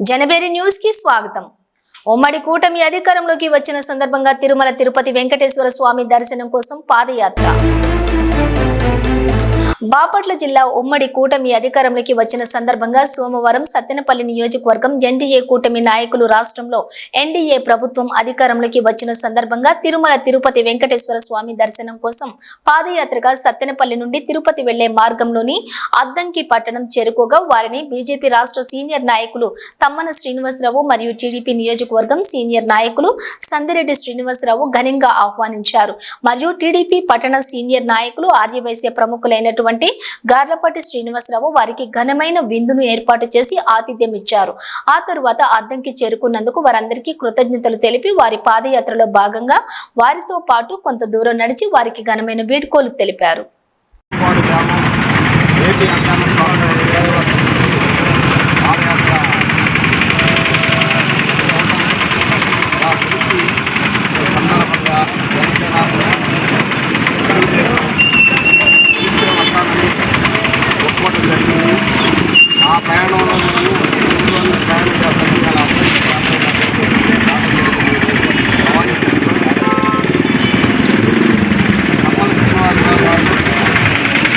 జనబేరి న్యూస్కి స్వాగతం. ఉమ్మడి కూటమి అధికారంలోకి వచ్చిన సందర్భంగా తిరుమల తిరుపతి వెంకటేశ్వర స్వామి దర్శనం కోసం పాదయాత్ర. బాపట్ల జిల్లా ఉమ్మడి కూటమి అధికారంలోకి వచ్చిన సందర్భంగా సోమవారం సత్తెనపల్లి నియోజకవర్గం ఎన్డీఏ కూటమి నాయకులు రాష్ట్రంలో ఎన్డీఏ ప్రభుత్వం అధికారంలోకి వచ్చిన సందర్భంగా తిరుమల తిరుపతి వెంకటేశ్వర స్వామి దర్శనం కోసం పాదయాత్రగా సత్తెనపల్లి నుండి తిరుపతి వెళ్ళే మార్గంలోని అద్దంకి పట్టణం చేరుకోగా వారిని బీజేపీ రాష్ట్ర సీనియర్ నాయకులు తమ్మన శ్రీనివాసరావు మరియు టీడీపీ నియోజకవర్గం సీనియర్ నాయకులు సందిరెడ్డి శ్రీనివాసరావు ఘనంగా ఆహ్వానించారు. మరియు టీడీపీ పట్టణ సీనియర్ నాయకులు ఆర్యవైశ్య ప్రముఖులైనటువంటి గార్లపాటి శ్రీనివాసరావు వారికి ఘనమైన విందును ఏర్పాటు చేసి ఆతిథ్యం ఇచ్చారు. ఆ తరువాత అద్దంకి చేరుకున్నందుకు వారందరికీ కృతజ్ఞతలు తెలిపి వారి పాదయాత్రలో భాగంగా వారితో పాటు కొంత దూరం నడిచి వారికి ఘనమైన వీడ్కోలు తెలిపారు.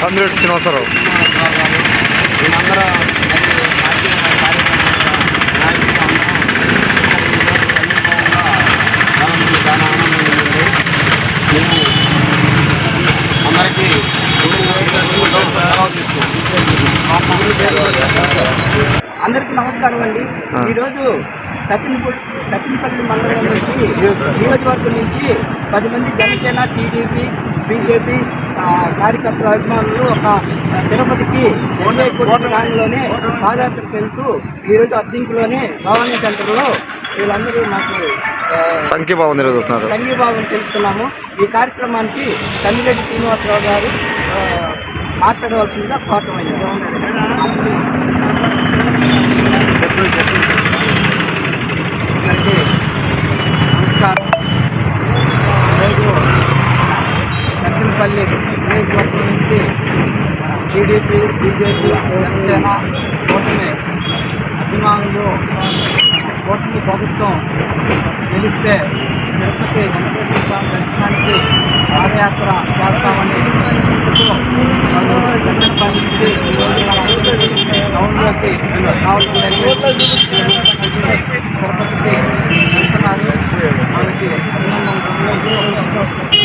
ఉంది. మేము అందరికీ నమస్కారం అండి. ఈరోజు తత్తినపల్లి తత్తినపల్లి మండలం నుంచి నియోజకవర్గం నుంచి పది మంది జనసేన టీడీపీ బీజేపీ కార్యకర్తల అభిమానులు ఒక తిరుపతికి ఎన్ఐ దానిలోనే పాదయాత్రకు వెళ్తూ ఈరోజు అద్దీంకులోనే భవానీ సెంటర్లో వీళ్ళందరూ మాకు ఆ, సంఖ్యభావం నిర్వహిస్తున్నారు సంఘీభావం తెలుపుతున్నాము. ఈ కార్యక్రమానికి తల్లిరెడ్డి శ్రీనివాసరావు గారు మాట్లాడవలసిందిగా కోరటమైంది అందరికీ నమస్కారం ఈరోజు సత్తినపల్లి నియోజకవర్గం నుంచి టీడీపీ బీజేపీ జనసేన కూటమి అభిమానులు కూటమి ప్రభుత్వం గెలిస్తే తిరుపతి వెంకటేశ్వర స్వామి దర్శనానికి పాదయాత్ర చేస్తామని చెబుతూ వాళ్ళు టౌన్లోకి రావడం జరిగింది తిరుపతికి వెళ్తున్నారు. మనకి అభినందనలు.